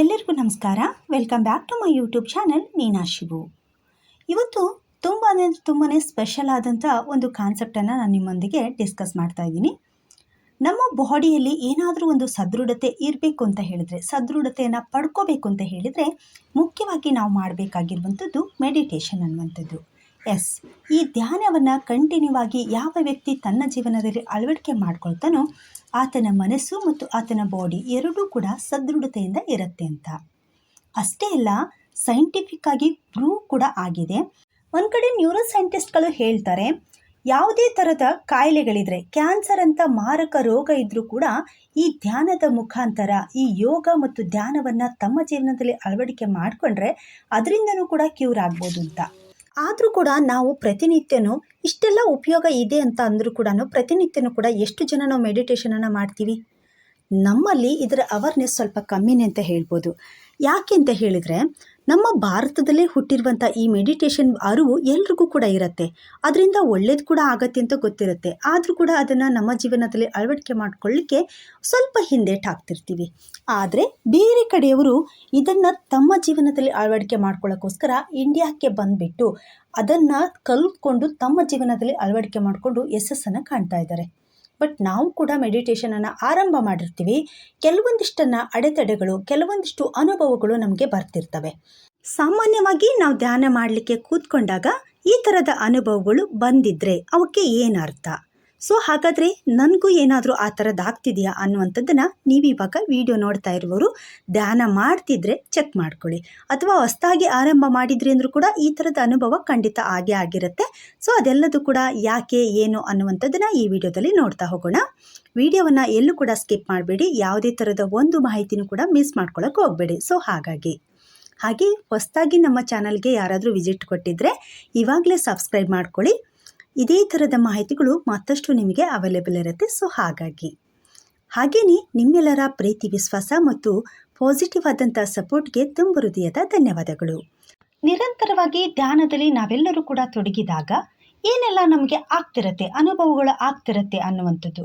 ಎಲ್ಲರಿಗೂ ನಮಸ್ಕಾರ. Welcome back to my YouTube channel Neena Shivu ಇವತ್ತು ತುಂಬ ಅಂದರೆ ತುಂಬಾ ಸ್ಪೆಷಲ್ ಆದಂಥ ಒಂದು ಕಾನ್ಸೆಪ್ಟನ್ನು ನಾನು ನಿಮ್ಮೊಂದಿಗೆ ಡಿಸ್ಕಸ್ ಮಾಡ್ತಾ ಇದ್ದೀನಿ. ನಮ್ಮ ಬಾಡಿಯಲ್ಲಿ ಏನಾದರೂ ಒಂದು ಸದೃಢತೆ ಇರಬೇಕು ಅಂತ ಹೇಳಿದರೆ, ಸದೃಢತೆಯನ್ನು ಪಡ್ಕೋಬೇಕು ಅಂತ ಹೇಳಿದರೆ ಮುಖ್ಯವಾಗಿ ನಾವು ಮಾಡಬೇಕಾಗಿರುವಂಥದ್ದು ಮೆಡಿಟೇಷನ್ ಅನ್ನುವಂಥದ್ದು. ಎಸ್ ಈ ಧ್ಯಾನವನ್ನು ಕಂಟಿನ್ಯೂ ಆಗಿ ಯಾವ ವ್ಯಕ್ತಿ ತನ್ನ ಜೀವನದಲ್ಲಿ ಅಳವಡಿಕೆ ಮಾಡ್ಕೊಳ್ತಾನೋ ಆತನ ಮನಸ್ಸು ಮತ್ತು ಆತನ ಬಾಡಿ ಎರಡೂ ಕೂಡ ಸದೃಢತೆಯಿಂದ ಇರುತ್ತೆ ಅಂತ. ಅಷ್ಟೇ ಅಲ್ಲ ಸೈಂಟಿಫಿಕ್ ಆಗಿ ಪ್ರೂವ್ ಕೂಡ ಆಗಿದೆ. ಒಂದು ಕಡೆ ನ್ಯೂರೋ ಸೈಂಟಿಸ್ಟ್ಗಳು ಹೇಳ್ತಾರೆ, ಯಾವುದೇ ಥರದ ಕಾಯಿಲೆಗಳಿದ್ರೆ ಕ್ಯಾನ್ಸರ್ ಅಂತ ಮಾರಕ ರೋಗ ಇದ್ದರೂ ಕೂಡ ಈ ಧ್ಯಾನದ ಮುಖಾಂತರ, ಈ ಯೋಗ ಮತ್ತು ಧ್ಯಾನವನ್ನು ತಮ್ಮ ಜೀವನದಲ್ಲಿ ಅಳವಡಿಕೆ ಮಾಡಿಕೊಂಡ್ರೆ ಅದರಿಂದನೂ ಕೂಡ ಕ್ಯೂರ್ ಆಗ್ಬೋದು ಅಂತ. ಆದರೂ ಕೂಡ ನಾವು ಪ್ರತಿನಿತ್ಯನೂ ಇಷ್ಟೆಲ್ಲ ಉಪಯೋಗ ಇದೆ ಅಂತ ಅಂದರೂ ಕೂಡ ಪ್ರತಿನಿತ್ಯನೂ ಕೂಡ ಎಷ್ಟು ಜನ ನಾವು ಮೆಡಿಟೇಷನನ್ನು ಮಾಡ್ತೀವಿ? ನಮ್ಮಲ್ಲಿ ಇದರ ಅವೇರ್ನೆಸ್ ಸ್ವಲ್ಪ ಕಮ್ಮಿನೇ ಅಂತ ಹೇಳ್ಬೋದು. ಯಾಕೆ ಅಂತ ಹೇಳಿದರೆ ನಮ್ಮ ಭಾರತದಲ್ಲೇ ಹುಟ್ಟಿರುವಂಥ ಈ ಮೆಡಿಟೇಷನ್ ಅರಿವು ಎಲ್ರಿಗೂ ಕೂಡ ಇರುತ್ತೆ. ಅದರಿಂದ ಒಳ್ಳೇದು ಕೂಡ ಆಗತ್ತೆ ಅಂತ ಗೊತ್ತಿರುತ್ತೆ. ಆದರೂ ಕೂಡ ಅದನ್ನು ನಮ್ಮ ಜೀವನದಲ್ಲಿ ಅಳವಡಿಕೆ ಮಾಡಿಕೊಳ್ಳಿಕ್ಕೆ ಸ್ವಲ್ಪ ಹಿಂದೇಟಾಗ್ತಿರ್ತೀವಿ ಆದರೆ ಬೇರೆ ಕಡೆಯವರು ಇದನ್ನು ತಮ್ಮ ಜೀವನದಲ್ಲಿ ಅಳವಡಿಕೆ ಮಾಡ್ಕೊಳ್ಳೋಕ್ಕೋಸ್ಕರ ಇಂಡಿಯಾಕ್ಕೆ ಬಂದುಬಿಟ್ಟು ಅದನ್ನು ಕಲ್ತ್ಕೊಂಡು ತಮ್ಮ ಜೀವನದಲ್ಲಿ ಅಳವಡಿಕೆ ಮಾಡಿಕೊಂಡು ಯಶಸ್ಸನ್ನು ಕಾಣ್ತಾ ಇದ್ದಾರೆ. ಬಟ್ ನಾವು ಕೂಡ ಮೆಡಿಟೇಷನನ್ನು ಆರಂಭ ಮಾಡಿರ್ತೀವಿ. ಕೆಲವೊಂದಿಷ್ಟನ್ನು ಅಡೆತಡೆಗಳು, ಕೆಲವೊಂದಿಷ್ಟು ಅನುಭವಗಳು ನಮಗೆ ಬರ್ತಿರ್ತವೆ. ಸಾಮಾನ್ಯವಾಗಿ ನಾವು ಧ್ಯಾನ ಮಾಡಲಿಕ್ಕೆ ಕೂತ್ಕೊಂಡಾಗ ಈ ಥರದ ಅನುಭವಗಳು ಬಂದಿದ್ದರೆ ಅವಕ್ಕೆ ಏನರ್ಥ ಸೊ ಹಾಗಾದರೆ ನನಗೂ ಏನಾದರೂ ಆ ಥರದ್ದು ಆಗ್ತಿದೆಯಾ ಅನ್ನುವಂಥದ್ದನ್ನು ನೀವು ಇವಾಗ ವಿಡಿಯೋ ನೋಡ್ತಾ ಇರುವವರು ಧ್ಯಾನ ಮಾಡ್ತಿದ್ರೆ ಚೆಕ್ ಮಾಡ್ಕೊಳ್ಳಿ. ಅಥವಾ ಹೊಸ್ದಾಗಿ ಆರಂಭ ಮಾಡಿದ್ರಿ ಅಂದರೂ ಕೂಡ ಈ ಥರದ ಅನುಭವ ಖಂಡಿತ ಆಗೇ ಆಗಿರುತ್ತೆ. ಸೊ ಅದೆಲ್ಲದೂ ಕೂಡ ಯಾಕೆ, ಏನು ಅನ್ನುವಂಥದ್ದನ್ನು ಈ ವಿಡಿಯೋದಲ್ಲಿ ನೋಡ್ತಾ ಹೋಗೋಣ. ವಿಡಿಯೋವನ್ನು ಎಲ್ಲೂ ಕೂಡ ಸ್ಕಿಪ್ ಮಾಡಬೇಡಿ. ಯಾವುದೇ ಥರದ ಒಂದು ಮಾಹಿತಿನೂ ಕೂಡ ಮಿಸ್ ಮಾಡ್ಕೊಳ್ಳೋಕೆ ಹೋಗಬೇಡಿ. ಸೊ ಹಾಗಾಗಿ. ಹಾಗೆ ಹೊಸದಾಗಿ ನಮ್ಮ ಚಾನಲ್ಗೆ ಯಾರಾದರೂ ವಿಸಿಟ್ ಕೊಟ್ಟಿದ್ದರೆ ಇವಾಗಲೇ ಸಬ್ಸ್ಕ್ರೈಬ್ ಮಾಡ್ಕೊಳ್ಳಿ. ಇದೇ ಥರದ ಮಾಹಿತಿಗಳು ಮತ್ತಷ್ಟು ನಿಮಗೆ ಅವೈಲೇಬಲ್ ಇರುತ್ತೆ. ಸೊ ಹಾಗಾಗಿ. ಹಾಗೆಯೇ ನಿಮ್ಮೆಲ್ಲರ ಪ್ರೀತಿ, ವಿಶ್ವಾಸ ಮತ್ತು ಪಾಸಿಟಿವ್ ಆದಂಥ ಸಪೋರ್ಟ್ಗೆ ತುಂಬ ಹೃದಯದ ಧನ್ಯವಾದಗಳು. ನಿರಂತರವಾಗಿ ಧ್ಯಾನದಲ್ಲಿ ನಾವೆಲ್ಲರೂ ಕೂಡ ತೊಡಗಿದಾಗ ಏನೆಲ್ಲ ನಮಗೆ ಆಗ್ತಿರತ್ತೆ, ಅನುಭವಗಳು ಆಗ್ತಿರತ್ತೆ ಅನ್ನುವಂಥದ್ದು.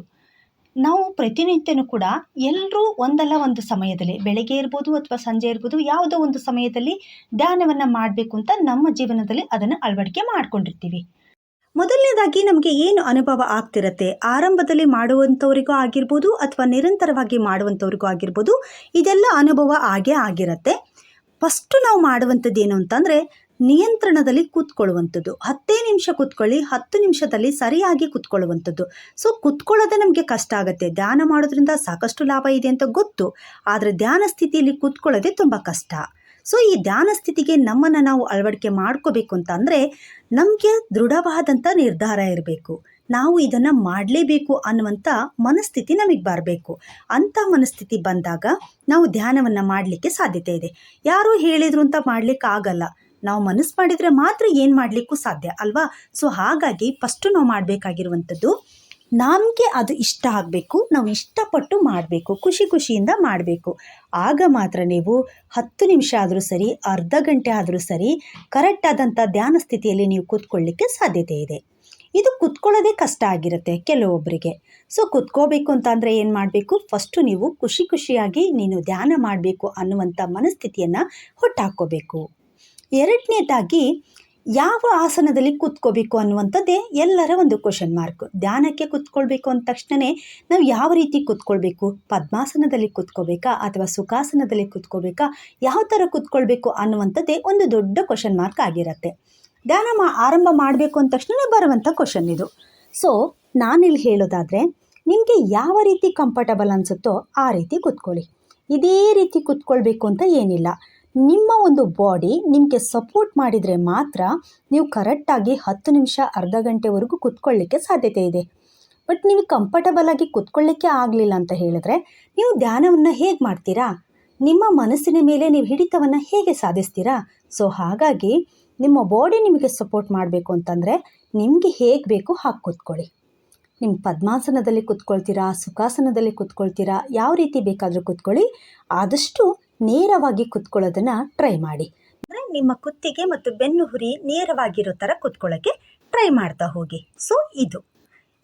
ನಾವು ಪ್ರತಿನಿತ್ಯನೂ ಕೂಡ ಎಲ್ಲರೂ ಒಂದಲ್ಲ ಒಂದು ಸಮಯದಲ್ಲಿ, ಬೆಳಗ್ಗೆ ಇರ್ಬೋದು ಅಥವಾ ಸಂಜೆ ಇರ್ಬೋದು, ಯಾವುದೋ ಒಂದು ಸಮಯದಲ್ಲಿ ಧ್ಯಾನವನ್ನು ಮಾಡಬೇಕು ಅಂತ ನಮ್ಮ ಜೀವನದಲ್ಲಿ ಅದನ್ನು ಅಳವಡಿಕೆ ಮಾಡ್ಕೊಂಡಿರ್ತೀವಿ. ಮೊದಲನೇದಾಗಿ ನಮಗೆ ಏನು ಅನುಭವ ಆಗ್ತಿರತ್ತೆ? ಆರಂಭದಲ್ಲಿ ಮಾಡುವಂಥವ್ರಿಗೂ ಆಗಿರ್ಬೋದು ಅಥವಾ ನಿರಂತರವಾಗಿ ಮಾಡುವಂಥವ್ರಿಗೂ ಆಗಿರ್ಬೋದು ಇದೆಲ್ಲ ಅನುಭವ ಆಗೇ ಆಗಿರತ್ತೆ. ಫಸ್ಟು ನಾವು ಮಾಡುವಂಥದ್ದು ಏನು ಅಂತಂದರೆ ನಿಯಂತ್ರಣದಲ್ಲಿ ಕೂತ್ಕೊಳ್ಳುವಂಥದ್ದು. ಹತ್ತೇ ನಿಮಿಷ ಕೂತ್ಕೊಳ್ಳಿ, ಹತ್ತು ನಿಮಿಷದಲ್ಲಿ ಸರಿಯಾಗಿ ಕೂತ್ಕೊಳ್ಳುವಂಥದ್ದು. ಸೊ, ಕೂತ್ಕೊಳ್ಳೋದೇ ನಮಗೆ ಕಷ್ಟ ಆಗುತ್ತೆ. ಧ್ಯಾನ ಮಾಡೋದ್ರಿಂದ ಸಾಕಷ್ಟು ಲಾಭ ಇದೆ ಅಂತ ಗೊತ್ತು. ಆದರೆ ಧ್ಯಾನ ಸ್ಥಿತಿಯಲ್ಲಿ ಕೂತ್ಕೊಳ್ಳೋದೇ ತುಂಬ ಕಷ್ಟ. ಸೊ ಈ ಧ್ಯಾನ ಸ್ಥಿತಿಗೆ ನಮ್ಮನ್ನು ನಾವು ಅಳವಡಿಕೆ ಮಾಡ್ಕೋಬೇಕು ಅಂತ ಅಂದರೆ ನಮಗೆ ದೃಢವಾದಂಥ ನಿರ್ಧಾರ ಇರಬೇಕು. ನಾವು ಇದನ್ನು ಮಾಡಲೇಬೇಕು ಅನ್ನುವಂಥ ಮನಸ್ಥಿತಿ ನಮಗೆ ಬರಬೇಕು. ಅಂಥ ಮನಸ್ಥಿತಿ ಬಂದಾಗ ನಾವು ಧ್ಯಾನವನ್ನು ಮಾಡಲಿಕ್ಕೆ ಸಾಧ್ಯತೆ ಇದೆ. ಯಾರೋ ಹೇಳಿದ್ರು ಅಂತ ಮಾಡಲಿಕ್ಕೆ ಆಗಲ್ಲ. ನಾವು ಮನಸ್ಸು ಮಾಡಿದರೆ ಮಾತ್ರ ಏನು ಮಾಡಲಿಕ್ಕೂ ಸಾಧ್ಯ ಅಲ್ವಾ? ಸೊ ಹಾಗಾಗಿ ಫಸ್ಟು ನಾವು ಮಾಡಬೇಕಾಗಿರುವಂಥದ್ದು ನಮಗೆ ಅದು ಇಷ್ಟ ಆಗಬೇಕು. ನಾವು ಇಷ್ಟಪಟ್ಟು ಮಾಡಬೇಕು. ಖುಷಿ ಖುಷಿಯಿಂದ ಮಾಡಬೇಕು. ಆಗ ಮಾತ್ರ ನೀವು ಹತ್ತು ನಿಮಿಷ ಆದರೂ ಸರಿ, ಅರ್ಧ ಗಂಟೆ ಆದರೂ ಸರಿ ಕರೆಕ್ಟಾದಂಥ ಧ್ಯಾನ ಸ್ಥಿತಿಯಲ್ಲಿ ನೀವು ಕೂತ್ಕೊಳ್ಳಿಕ್ಕೆ ಸಾಧ್ಯತೆ ಇದೆ. ಇದು ಕುತ್ಕೊಳ್ಳೋದೇ ಕಷ್ಟ ಆಗಿರುತ್ತೆ ಕೆಲವೊಬ್ಬರಿಗೆ ಸೊ ಕುತ್ಕೋಬೇಕು ಅಂತಂದರೆ ಏನು ಮಾಡಬೇಕು? ಫಸ್ಟು ನೀವು ಖುಷಿ ಖುಷಿಯಾಗಿ ನೀನು ಧ್ಯಾನ ಮಾಡಬೇಕು ಅನ್ನುವಂಥ ಮನಸ್ಥಿತಿಯನ್ನು ಹುಟ್ಟಾಕೋಬೇಕು ಎರಡನೇದಾಗಿ ಯಾವ ಆಸನದಲ್ಲಿ ಕೂತ್ಕೋಬೇಕು ಅನ್ನುವಂಥದ್ದೇ ಎಲ್ಲರ ಒಂದು ಕ್ವಶನ್ ಮಾರ್ಕ್ ಧ್ಯಾನಕ್ಕೆ ಕೂತ್ಕೊಳ್ಬೇಕು ಅಂದ ತಕ್ಷಣವೇ ನಾವು ಯಾವ ರೀತಿ ಕೂತ್ಕೊಳ್ಬೇಕು? ಪದ್ಮಾಸನದಲ್ಲಿ ಕೂತ್ಕೋಬೇಕಾ ಅಥವಾ ಸುಖಾಸನದಲ್ಲಿ ಕೂತ್ಕೋಬೇಕಾ? ಯಾವ ಥರ ಕೂತ್ಕೊಳ್ಬೇಕು ಅನ್ನುವಂಥದ್ದೇ ಒಂದು ದೊಡ್ಡ ಕ್ವಶನ್ ಮಾರ್ಕ್ ಆಗಿರುತ್ತೆ. ಧ್ಯಾನ ಮಾ, ಆರಂಭ ಮಾಡಬೇಕು ಅಂದ ತಕ್ಷಣ ಬರುವಂಥ ಕ್ವಶನ್ ಇದು. ಸೊ ನಾನಿಲ್ಲಿ ಹೇಳೋದಾದರೆ ನಿಮಗೆ ಯಾವ ರೀತಿ ಕಂಫರ್ಟಬಲ್ ಅನಿಸುತ್ತೋ ಆ ರೀತಿ ಕೂತ್ಕೊಳ್ಳಿ. ಇದೇ ರೀತಿ ಕೂತ್ಕೊಳ್ಬೇಕು ಅಂತ ಏನಿಲ್ಲ. ನಿಮ್ಮ ಒಂದು ಬಾಡಿ ನಿಮಗೆ ಸಪೋರ್ಟ್ ಮಾಡಿದರೆ ಮಾತ್ರ ನೀವು ಕರೆಕ್ಟಾಗಿ ಹತ್ತು ನಿಮಿಷ, ಅರ್ಧ ಗಂಟೆವರೆಗೂ ಕೂತ್ಕೊಳ್ಳಿಕ್ಕೆ ಸಾಧ್ಯತೆ ಇದೆ. ಬಟ್ ನೀವು ಕಂಫರ್ಟಬಲ್ ಆಗಿ ಕೂತ್ಕೊಳ್ಳಿಕ್ಕೆ ಆಗಲಿಲ್ಲ ಅಂತ ಹೇಳಿದ್ರೆ ನೀವು ಧ್ಯಾನವನ್ನು ಹೇಗೆ ಮಾಡ್ತೀರಾ? ನಿಮ್ಮ ಮನಸ್ಸಿನ ಮೇಲೆ ನೀವು ಹಿಡಿತವನ್ನು ಹೇಗೆ ಸಾಧಿಸ್ತೀರಾ? ಸೊ ಹಾಗಾಗಿ ನಿಮ್ಮ ಬಾಡಿ ನಿಮಗೆ ಸಪೋರ್ಟ್ ಮಾಡಬೇಕು ಅಂತಂದರೆ ನಿಮಗೆ ಹೇಗೆ ಬೇಕು ಹಾಗೆ ಕೂತ್ಕೊಳ್ಳಿ. ನಿಮ್ಮ ಪದ್ಮಾಸನದಲ್ಲಿ ಕುತ್ಕೊಳ್ತೀರಾ, ಸುಖಾಸನದಲ್ಲಿ ಕುತ್ಕೊಳ್ತೀರಾ, ಯಾವ ರೀತಿ ಬೇಕಾದರೂ ಕೂತ್ಕೊಳ್ಳಿ. ಆದಷ್ಟು ನೇರವಾಗಿ ಕುತ್ಕೊಳ್ಳೋದನ್ನು ಟ್ರೈ ಮಾಡಿ. ಅಂದರೆ ನಿಮ್ಮ ಕುತ್ತಿಗೆ ಮತ್ತು ಬೆನ್ನು ಹುರಿ ನೇರವಾಗಿರೋ ಥರ ಕುತ್ಕೊಳ್ಳೋಕ್ಕೆ ಟ್ರೈ ಮಾಡ್ತಾ ಹೋಗಿ. ಸೊ ಇದು.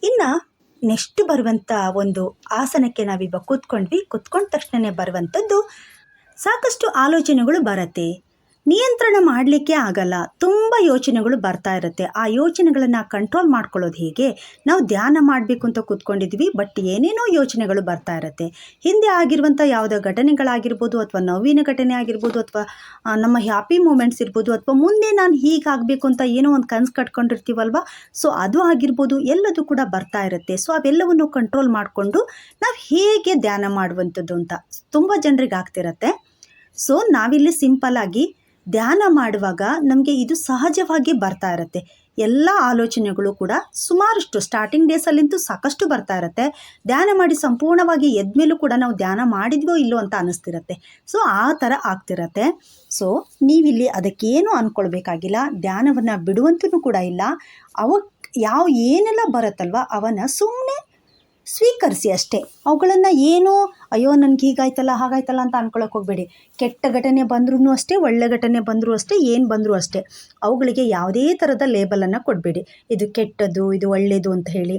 ಇನ್ನು ನೆಕ್ಸ್ಟ್ ಬರುವಂಥ ಒಂದು ಆಸನಕ್ಕೆ ನಾವಿಬ್ಬ ಕೂತ್ಕೊಂಡ್ವಿ. ಕೂತ್ಕೊಂಡ ತಕ್ಷಣವೇ ಬರುವಂಥದ್ದು ಸಾಕಷ್ಟು ಆಲೋಚನೆಗಳು ಬರುತ್ತೆ. ನಿಯಂತ್ರಣ ಮಾಡಲಿಕ್ಕೆ ಆಗಲ್ಲ. ತುಂಬ ಯೋಚನೆಗಳು ಬರ್ತಾ ಇರುತ್ತೆ. ಆ ಯೋಚನೆಗಳನ್ನು ಕಂಟ್ರೋಲ್ ಮಾಡ್ಕೊಳ್ಳೋದು ಹೇಗೆ? ನಾವು ಧ್ಯಾನ ಮಾಡಬೇಕು ಅಂತ ಕೂತ್ಕೊಂಡಿದ್ವಿ ಬಟ್ ಏನೇನೋ ಯೋಚನೆಗಳು ಬರ್ತಾ ಇರುತ್ತೆ. ಹಿಂದೆ ಆಗಿರುವಂಥ ಯಾವುದೋ ಘಟನೆಗಳಾಗಿರ್ಬೋದು ಅಥವಾ ನೋವಿನ ಘಟನೆ ಆಗಿರ್ಬೋದು ಅಥವಾ ನಮ್ಮ ಹ್ಯಾಪಿ ಮೂಮೆಂಟ್ಸ್ ಇರ್ಬೋದು ಅಥವಾ ಮುಂದೆ ನಾನು ಹೀಗಾಗಬೇಕು ಅಂತ ಏನೋ ಒಂದು ಕನಸು ಕಟ್ಕೊಂಡಿರ್ತೀವಲ್ವ? ಸೊ ಅದು ಆಗಿರ್ಬೋದು, ಎಲ್ಲದೂ ಕೂಡ ಬರ್ತಾ ಇರುತ್ತೆ. ಸೊ ಅವೆಲ್ಲವನ್ನು ಕಂಟ್ರೋಲ್ ಮಾಡಿಕೊಂಡು ನಾವು ಹೇಗೆ ಧ್ಯಾನ ಮಾಡುವಂಥದ್ದು ಅಂತ ತುಂಬ ಜನರಿಗೆ ಆಗ್ತಿರತ್ತೆ. ಸೊ ನಾವಿಲ್ಲಿ ಸಿಂಪಲ್ ಆಗಿ ಧ್ಯಾನ ಮಾಡುವಾಗ ನಮಗೆ ಇದು ಸಹಜವಾಗಿ ಬರ್ತಾ ಇರುತ್ತೆ. ಎಲ್ಲ ಆಲೋಚನೆಗಳು ಕೂಡ ಸುಮಾರಷ್ಟು ಸ್ಟಾರ್ಟಿಂಗ್ ಡೇಸಲ್ಲಿಂತೂ ಸಾಕಷ್ಟು ಬರ್ತಾ ಇರುತ್ತೆ. ಧ್ಯಾನ ಮಾಡಿ ಸಂಪೂರ್ಣವಾಗಿ ಎದ್ಮೇಲೂ ಕೂಡ ನಾವು ಧ್ಯಾನ ಮಾಡಿದ್ವೋ ಇಲ್ಲೋ ಅಂತ ಅನ್ನಿಸ್ತಿರತ್ತೆ ಸೊ ಆ ಥರ ಆಗ್ತಿರತ್ತೆ. ಸೊ ನೀವಿಲ್ಲಿ ಅದಕ್ಕೇನು ಅಂದ್ಕೊಳ್ಬೇಕಾಗಿಲ್ಲ ಧ್ಯಾನವನ್ನು ಬಿಡುವಂತೂ ಕೂಡ ಇಲ್ಲ. ಅವ ಯಾವ ಏನೆಲ್ಲ ಬರುತ್ತಲ್ವ ಅವನ್ನ ಸುಮ್ಮನೆ ಸ್ವೀಕರಿಸಿ ಅಷ್ಟೇ. ಅವುಗಳನ್ನು ಏನೋ, ಅಯ್ಯೋ, ನನಗೆ ಹೀಗಾಯ್ತಲ್ಲ, ಹಾಗಾಯ್ತಲ್ಲ ಅಂತ ಅನ್ಕೊಳಕ್ಕೆ ಹೋಗಬೇಡಿ. ಕೆಟ್ಟ ಘಟನೆ ಬಂದ್ರೂ ಅಷ್ಟೇ, ಒಳ್ಳೆ ಘಟನೆ ಬಂದರೂ ಅಷ್ಟೇ, ಏನು ಬಂದರೂ ಅಷ್ಟೇ. ಅವುಗಳಿಗೆ ಯಾವುದೇ ಥರದ ಲೇಬಲನ್ನು ಕೊಡಬೇಡಿ. ಇದು ಕೆಟ್ಟದ್ದು, ಇದು ಒಳ್ಳೆಯದು ಅಂತ ಹೇಳಿ.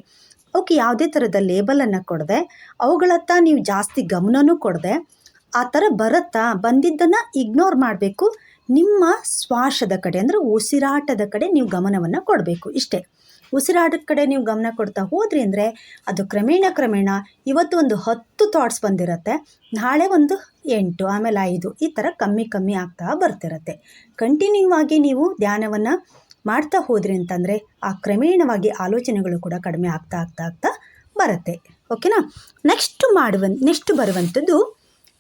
ಅವಕ್ಕೆ ಯಾವುದೇ ಥರದ ಲೇಬಲನ್ನು ಕೊಡದೆ. ಅವುಗಳತ್ತ ನೀವು ಜಾಸ್ತಿ ಗಮನನೂ ಕೊಡದೆ. ಆ ಥರ ಬರುತ್ತಾ? ಬಂದಿದ್ದನ್ನು ಇಗ್ನೋರ್ ಮಾಡಬೇಕು. ನಿಮ್ಮ ಶ್ವಾಸದ ಕಡೆ, ಅಂದರೆ ಉಸಿರಾಟದ ಕಡೆ ನೀವು ಗಮನವನ್ನು ಕೊಡಬೇಕು ಇಷ್ಟೇ. ಉಸಿರಾಟದ ಕಡೆ ನೀವು ಗಮನ ಕೊಡ್ತಾ ಹೋದ್ರಿ ಅಂದರೆ ಅದು ಕ್ರಮೇಣ ಕ್ರಮೇಣ ಇವತ್ತು ಒಂದು ಹತ್ತು ಥಾಟ್ಸ್ ಬಂದಿರತ್ತೆ, ನಾಳೆ ಒಂದು ಎಂಟು, ಆಮೇಲೆ ಐದು, ಈ ಥರ ಕಮ್ಮಿ ಕಮ್ಮಿ ಆಗ್ತಾ ಬರ್ತಿರತ್ತೆ. ಕಂಟಿನ್ಯೂ ಆಗಿ ನೀವು ಧ್ಯಾನವನ್ನು ಮಾಡ್ತಾ ಹೋದ್ರಿ ಅಂತಂದರೆ ಆ ಕ್ರಮೇಣವಾಗಿ ಆಲೋಚನೆಗಳು ಕೂಡ ಕಡಿಮೆ ಆಗ್ತಾ ಆಗ್ತಾ ಆಗ್ತಾ ಬರುತ್ತೆ. ಓಕೆನಾ ನೆಕ್ಸ್ಟ್ ಮಾಡುವ ನೆಕ್ಸ್ಟ್ ಬರುವಂಥದ್ದು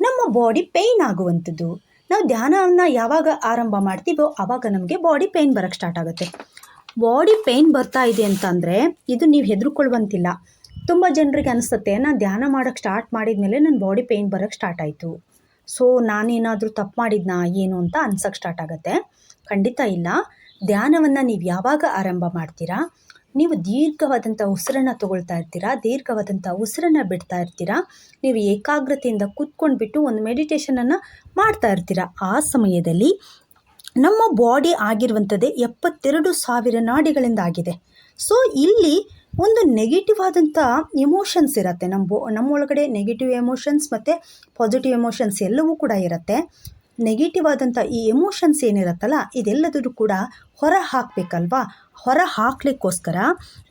ನಮ್ಮ ಬಾಡಿ ಪೇಯ್ನ್ ಆಗುವಂಥದ್ದು ನಾವು ಧ್ಯಾನವನ್ನು ಯಾವಾಗ ಆರಂಭ ಮಾಡ್ತೀವೋ ಆವಾಗ ನಮಗೆ ಬಾಡಿ ಪೇಯ್ನ್ ಬರೋಕ್ಕೆ ಸ್ಟಾರ್ಟ್ ಆಗುತ್ತೆ. ಬಾಡಿ ಪೇಯ್ನ್ ಬರ್ತಾ ಇದೆ ಅಂತಂದರೆ ಇದು ನೀವು ಹೆದರ್ಕೊಳ್ಳುವಂತಿಲ್ಲ ತುಂಬ ಜನರಿಗೆ ಅನಿಸುತ್ತೆ ನಾನು ಧ್ಯಾನ ಮಾಡೋಕ್ಕೆ ಸ್ಟಾರ್ಟ್ ಮಾಡಿದ ಮೇಲೆ ನನ್ನ ಬಾಡಿ ಪೇಯ್ನ್ ಬರೋಕ್ಕೆ ಸ್ಟಾರ್ಟ್ ಆಯಿತು. ಸೊ ನಾನೇನಾದರೂ ತಪ್ಪು ಮಾಡಿದ್ನಾ, ಏನು ಅಂತ ಅನ್ಸೋಕ್ಕೆ ಸ್ಟಾರ್ಟ್ ಆಗುತ್ತೆ. ಖಂಡಿತ ಇಲ್ಲ. ಧ್ಯಾನವನ್ನು ನೀವು ಯಾವಾಗ ಆರಂಭ ಮಾಡ್ತೀರಾ? ನೀವು ದೀರ್ಘವಾದಂಥ ಉಸಿರನ್ನ ತಗೊಳ್ತಾ ಇರ್ತೀರಾ? ದೀರ್ಘವಾದಂಥ ಉಸಿರನ್ನ ಬಿಡ್ತಾ ಇರ್ತೀರಾ? ನೀವು ಏಕಾಗ್ರತೆಯಿಂದ ಕೂತ್ಕೊಂಡ್ಬಿಟ್ಟು ಒಂದು ಮೆಡಿಟೇಷನನ್ನು ಮಾಡ್ತಾ ಇರ್ತೀರಾ? ಆ ಸಮಯದಲ್ಲಿ ನಮ್ಮ ಬಾಡಿ ಆಗಿರುವಂಥದ್ದೇ ಎಪ್ಪತ್ತೆರಡು ಸಾವಿರ ನಾಡಿಗಳಿಂದ ಆಗಿದೆ ಸೊ ಇಲ್ಲಿ ಒಂದು ನೆಗೆಟಿವ್ ಆದಂಥ ಎಮೋಷನ್ಸ್ ಇರುತ್ತೆ. ನಮ್ಮ ಬೋ ನಮ್ಮೊಳಗಡೆ ನೆಗೆಟಿವ್ ಎಮೋಷನ್ಸ್ ಮತ್ತು ಪಾಸಿಟಿವ್ ಎಮೋಷನ್ಸ್ ಎಲ್ಲವೂ ಕೂಡ ಇರುತ್ತೆ. ನೆಗೆಟಿವ್ ಆದಂಥ ಈ ಎಮೋಷನ್ಸ್ ಏನಿರುತ್ತಲ್ಲ ಇದೆಲ್ಲದರೂ ಕೂಡ ಹೊರ ಹಾಕಬೇಕಲ್ವಾ ಹೊರ ಹಾಕ್ಲಿಕ್ಕೋಸ್ಕರ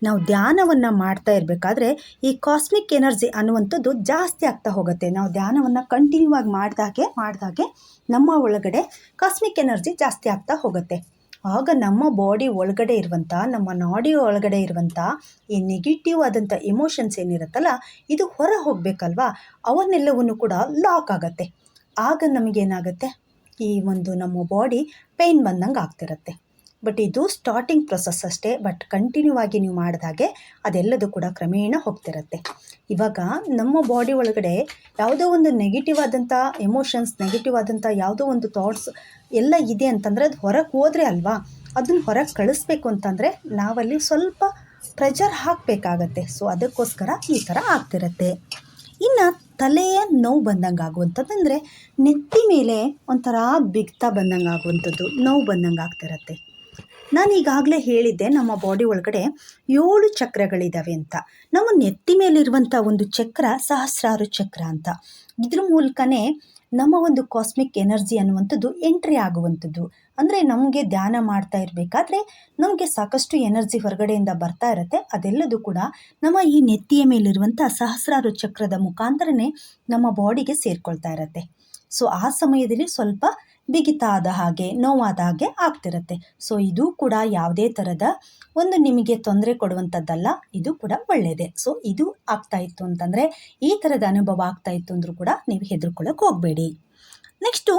ನಾವು ಧ್ಯಾನವನ್ನು ಮಾಡ್ತಾ ಇರಬೇಕಾದ್ರೆ ಈ ಕಾಸ್ಮಿಕ್ ಎನರ್ಜಿ ಅನ್ನುವಂಥದ್ದು ಜಾಸ್ತಿ ಆಗ್ತಾ ಹೋಗುತ್ತೆ. ನಾವು ಧ್ಯಾನವನ್ನು ಕಂಟಿನ್ಯೂ ಆಗಿ ಮಾಡಿದಾಗೆ ಮಾಡಿದಾಗೆ ನಮ್ಮ ಒಳಗಡೆ ಕಾಸ್ಮಿಕ್ ಎನರ್ಜಿ ಜಾಸ್ತಿ ಆಗ್ತಾ ಹೋಗುತ್ತೆ. ಆಗ ನಮ್ಮ ಬಾಡಿ ಒಳಗಡೆ ಇರುವಂಥ ನಮ್ಮ ನಾಡಿ ಒಳಗಡೆ ಇರುವಂಥ ಈ ನೆಗೆಟಿವ್ ಆದಂಥ ಎಮೋಷನ್ಸ್ ಏನಿರುತ್ತಲ್ಲ, ಇದು ಹೊರ ಹೋಗಬೇಕಲ್ವಾ? ಅವನ್ನೆಲ್ಲವನ್ನು ಕೂಡ ಲಾಕ್ ಆಗುತ್ತೆ. ಆಗ ನಮಗೇನಾಗುತ್ತೆ? ಈ ಒಂದು ನಮ್ಮ ಬಾಡಿ ಪೇಯ್ನ್ ಬಂದಂಗೆ ಆಗ್ತಿರುತ್ತೆ. ಬಟ್ ಇದು ಸ್ಟಾರ್ಟಿಂಗ್ ಪ್ರೊಸೆಸ್ ಅಷ್ಟೇ ಬಟ್ ಕಂಟಿನ್ಯೂ ಆಗಿ ನೀವು ಮಾಡಿದಾಗೆ ಅದೆಲ್ಲದೂ ಕೂಡ ಕ್ರಮೇಣ ಹೋಗ್ತಿರುತ್ತೆ. ಇವಾಗ ನಮ್ಮ ಬಾಡಿ ಒಳಗಡೆ ಯಾವುದೋ ಒಂದು ನೆಗೆಟಿವ್ ಆದಂಥ ಎಮೋಷನ್ಸ್ ನೆಗೆಟಿವ್ ಆದಂಥ ಯಾವುದೋ ಒಂದು ಥಾಟ್ಸ್ ಎಲ್ಲ ಇದೆ ಅಂತಂದರೆ ಅದು ಹೊರಗೆ ಹೋದರೆ ಅಲ್ವಾ? ಅದನ್ನು ಹೊರಗೆ ಕಳಿಸ್ಬೇಕು ಅಂತಂದರೆ ನಾವಲ್ಲಿ ಸ್ವಲ್ಪ ಪ್ರೆಷರ್ ಹಾಕಬೇಕಾಗತ್ತೆ. ಸೊ ಅದಕ್ಕೋಸ್ಕರ ಈ ಥರ ಆಗ್ತಿರತ್ತೆ. ಇನ್ನು ತಲೆಯ ನೋವು ಬಂದಂಗೆ ಆಗುವಂಥದ್ದು ನೆತ್ತಿ ಮೇಲೆ ಒಂಥರ ಬಿಗ್ತಾ ಬಂದಂಗೆ ಆಗುವಂಥದ್ದು ನೋವು ಬಂದಂಗೆ ಆಗ್ತಿರತ್ತೆ. ನಾನು ಈಗಾಗಲೇ ಹೇಳಿದ್ದೆ, ನಮ್ಮ ಬಾಡಿ ಒಳಗಡೆ ಏಳು ಚಕ್ರಗಳಿದ್ದಾವೆ ಅಂತ. ನಮ್ಮ ನೆತ್ತಿ ಮೇಲಿರುವಂಥ ಒಂದು ಚಕ್ರ ಸಹಸ್ರಾರು ಚಕ್ರ ಅಂತ. ಇದ್ರ ಮೂಲಕನೇ ನಮ್ಮ ಒಂದು ಕಾಸ್ಮಿಕ್ ಎನರ್ಜಿ ಅನ್ನುವಂಥದ್ದು ಎಂಟ್ರಿ ಆಗುವಂಥದ್ದು. ಅಂದರೆ ನಮಗೆ ಧ್ಯಾನ ಮಾಡ್ತಾ ಇರಬೇಕಾದ್ರೆ ನಮಗೆ ಸಾಕಷ್ಟು ಎನರ್ಜಿ ಹೊರಗಡೆಯಿಂದ ಬರ್ತಾ ಇರುತ್ತೆ. ಅದೆಲ್ಲದೂ ಕೂಡ ನಮ್ಮ ಈ ನೆತ್ತಿಯ ಮೇಲಿರುವಂಥ ಸಹಸ್ರಾರು ಚಕ್ರದ ಮುಖಾಂತರನೇ ನಮ್ಮ ಬಾಡಿಗೆ ಸೇರ್ಕೊಳ್ತಾ ಇರುತ್ತೆ. ಸೊ ಆ ಸಮಯದಲ್ಲಿ ಸ್ವಲ್ಪ ಬಿಗಿತ ಆದ ಹಾಗೆ, ನೋವಾದ ಹಾಗೆ ಆಗ್ತಿರುತ್ತೆ. ಸೊ ಇದು ಕೂಡ ಯಾವುದೇ ಥರದ ಒಂದು ನಿಮಗೆ ತೊಂದರೆ ಕೊಡುವಂಥದ್ದಲ್ಲ, ಇದು ಕೂಡ ಒಳ್ಳೆಯದೇ ಸೊ ಇದು ಆಗ್ತಾ ಇತ್ತು ಅಂತಂದರೆ, ಈ ಥರದ ಅನುಭವ ಆಗ್ತಾ ಇತ್ತು ಅಂದರೂ ಕೂಡ ನೀವು ಹೆದರ್ಕೊಳ್ಳೋಕೆ ಹೋಗಬೇಡಿ. ನೆಕ್ಸ್ಟು